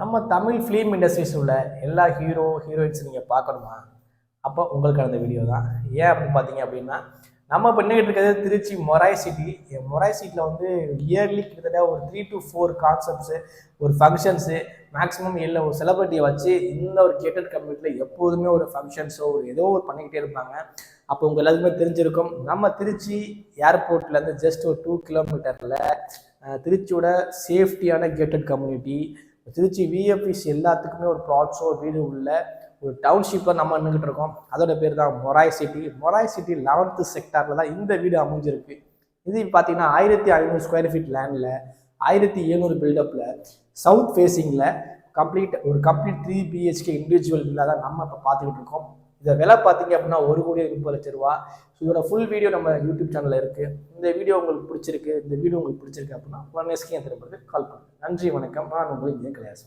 நம்ம Tamil film industries உள்ள எல்லா ஹீரோ ஹீரோயின்ஸ் நீங்கள் பார்க்கணுமா? அப்போ உங்களுக்கு அந்த வீடியோ தான். ஏன் அப்படின்னு பார்த்தீங்க அப்படின்னா நம்ம பண்ணிக்கிட்டு இருக்கிறது திருச்சி மொராய் சிட்டி மொராய் சிட்டியில் வந்து இயர்லி கிட்டத்தட்ட ஒரு த்ரீ டு ஃபோர் கான்செப்ட்ஸு ஒரு ஃபங்க்ஷன்ஸு மேக்ஸிமம் இல்லை ஒரு செலிபிரிட்டியை வச்சு இந்த ஒரு கேட்டட் கம்யூனிட்டியில் எப்போதுமே ஒரு ஃபங்க்ஷன்ஸோ ஒரு ஏதோ ஒரு பண்ணிக்கிட்டே இருப்பாங்க. அப்போ உங்கள் எல்லாத்துக்குமே தெரிஞ்சிருக்கும் நம்ம திருச்சி ஏர்போர்ட்லேருந்து ஜஸ்ட் ஒரு டூ கிலோமீட்டரில் திருச்சியோட சேஃப்டியான கேட்டட் கம்யூனிட்டி திருச்சி விஎஃப்இஸ் எல்லாத்துக்குமே ஒரு ப்ளாட்ஸோ வீடு உள்ள ஒரு டவுன்ஷிப்பை நம்ம நின்றுக்கிட்டு இருக்கோம். அதோட பேர் தான் Morai city Morai city eleventh செக்டாரில் தான் இந்த வீடு அமைஞ்சிருக்கு. இது பார்த்தீங்கன்னா ஆயிரத்தி ஐநூறு ஸ்கொயர் ஃபீட் லேண்டில் ஆயிரத்தி எழுநூறு பில்டப்பில் சவுத் ஃபேஸிங்கில் கம்ப்ளீட் ஒரு complete three BHK individual villa தான் நம்ம இப்போ பார்த்துக்கிட்டு இருக்கோம். இதை விலை பார்த்தீங்க அப்படின்னா ஒரு கோடியே முப்பது லட்ச ரூபா. ஸோ இதோட ஃபுல் வீடியோ நம்ம யூடியூப் சேனலில் இருக்குது இந்த வீடியோ உங்களுக்கு பிடிச்சிருக்கு இந்த வீடியோ உங்களுக்கு பிடிச்சிருக்கு அப்படின்னா உடனே ஸ்கேன் திரும்புறது கால் பண்ணுங்கள் நன்றி வணக்கம். நான் உங்களுக்கு இதே கிடையாது